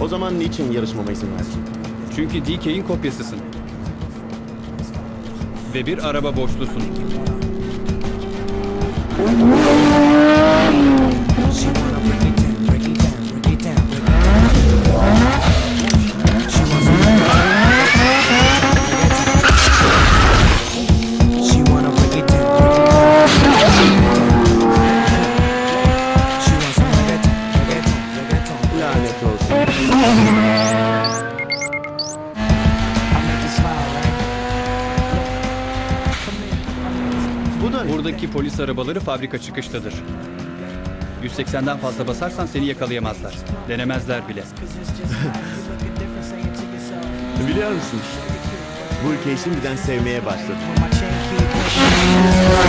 O zaman niçin yarışmama izin verdin? Çünkü DK'in kopyasısın. Ve bir araba borçlusun. Lanet olsun. Bu da? Buradaki polis arabaları fabrika çıkıştadır. 180'den fazla basarsan seni yakalayamazlar. Denemezler bile. Biliyor musun? Bu ülkeyi şimdiden sevmeye başladım.